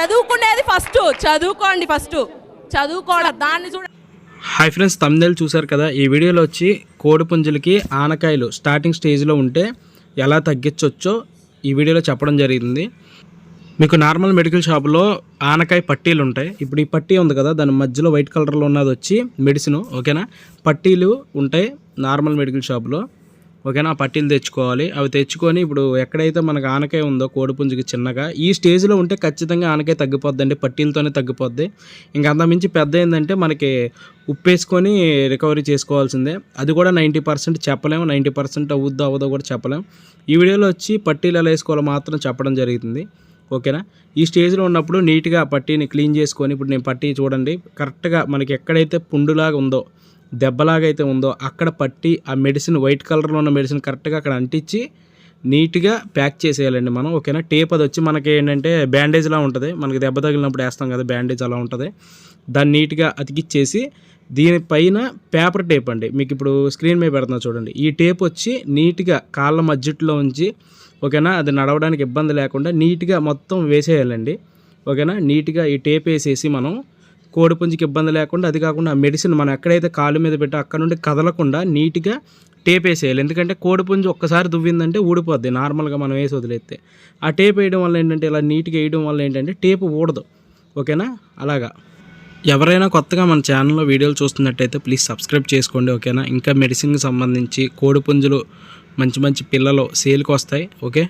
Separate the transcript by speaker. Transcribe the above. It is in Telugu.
Speaker 1: చదువుకునేది ఫస్ట్ చదువుకోండి ఫస్ట్ చదువుకోవడం దాన్ని చూడ
Speaker 2: హాయ్ ఫ్రెండ్స్ తమ్ముళ్ళు చూసారు కదా? ఈ వీడియోలో వచ్చి కోడి పుంజులకి ఆనకాయలు స్టార్టింగ్ స్టేజ్లో ఉంటే ఎలా తగ్గించవచ్చో ఈ వీడియోలో చెప్పడం జరిగింది. మీకు నార్మల్ మెడికల్ షాప్లో ఆనకాయ పట్టీలు ఉంటాయి. ఇప్పుడు ఈ పట్టీ ఉంది కదా దాని మధ్యలో వైట్ కలర్లో ఉన్నది వచ్చి మెడిసిన్ ఓకేనా పట్టీలు ఉంటాయి నార్మల్ మెడికల్ షాప్లో ఓకేనా? ఆ పట్టీలు తెచ్చుకోవాలి. అవి తెచ్చుకొని ఇప్పుడు ఎక్కడైతే మనకు ఆనకాయ ఉందో కోడిపుంజుకి చిన్నగా ఈ స్టేజ్లో ఉంటే ఖచ్చితంగా ఆనకాయ తగ్గిపోద్దండి. పట్టీలతోనే తగ్గిపోద్ది. ఇంకా అంతమించి పెద్ద ఏంటంటే మనకి ఉప్పేసుకొని రికవరీ చేసుకోవాల్సిందే. అది కూడా నైంటీ పర్సెంట్ చెప్పలేము. నైంటీ పర్సెంట్ అవుద్దో అవ్వదో కూడా చెప్పలేము. ఈ వీడియోలో వచ్చి పట్టీలు ఎలా వేసుకోవాలో మాత్రం చెప్పడం జరుగుతుంది. ఓకేనా? ఈ స్టేజ్లో ఉన్నప్పుడు నీట్గా పట్టీని క్లీన్ చేసుకొని ఇప్పుడు నేను పట్టీ చూడండి. కరెక్ట్గా మనకి ఎక్కడైతే పుండులాగా ఉందో దెబ్బలాగా అయితే ఉందో అక్కడ పట్టి ఆ మెడిసిన్ వైట్ కలర్లో ఉన్న మెడిసిన్ కరెక్ట్గా అక్కడ అంటించి నీట్గా ప్యాక్ చేసేయాలండి మనం ఓకేనా? టేప్ అది వచ్చి మనకి ఏంటంటే బ్యాండేజ్లా ఉంటుంది. మనకి దెబ్బ తగిలినప్పుడు వేస్తాం కదా బ్యాండేజ్ అలా ఉంటుంది. దాన్ని నీట్గా అతికిచ్చేసి దీనిపైన పేపర్ టేప్ అండి. మీకు ఇప్పుడు స్క్రీన్ మీద పెడుతున్నా చూడండి. ఈ టేప్ వచ్చి నీట్గా కాళ్ళ మధ్యట్లో ఉంచి ఓకేనా? అది నడవడానికి ఇబ్బంది లేకుండా నీట్గా మొత్తం వేసేయాలండి. ఓకేనా? నీట్గా ఈ టేప్ వేసేసి మనం కోడిపుంజికి ఇబ్బంది లేకుండా అది కాకుండా ఆ మెడిసిన్ మనం ఎక్కడైతే కాలు మీద పెట్టి అక్కడ నుండి కదలకుండా నీట్గా టేప్ వేసేయాలి. ఎందుకంటే కోడిపుంజు ఒక్కసారి దువ్విందంటే ఊడిపోద్ది నార్మల్గా మనం వేసి వదిలేస్తే. ఆ టేప్ వేయడం వల్ల ఏంటంటే ఇలా నీట్గా వేయడం వల్ల ఏంటంటే టేప్ ఊడదు. ఓకేనా? అలాగా. ఎవరైనా కొత్తగా మన ఛానల్లో వీడియోలు చూస్తున్నట్టయితే ప్లీజ్ సబ్స్క్రైబ్ చేసుకోండి ఓకేనా? ఇంకా మెడిసిన్కి సంబంధించి కోడిపుంజులు మంచి మంచి పిల్లలు సేల్కి వస్తాయి ఓకే?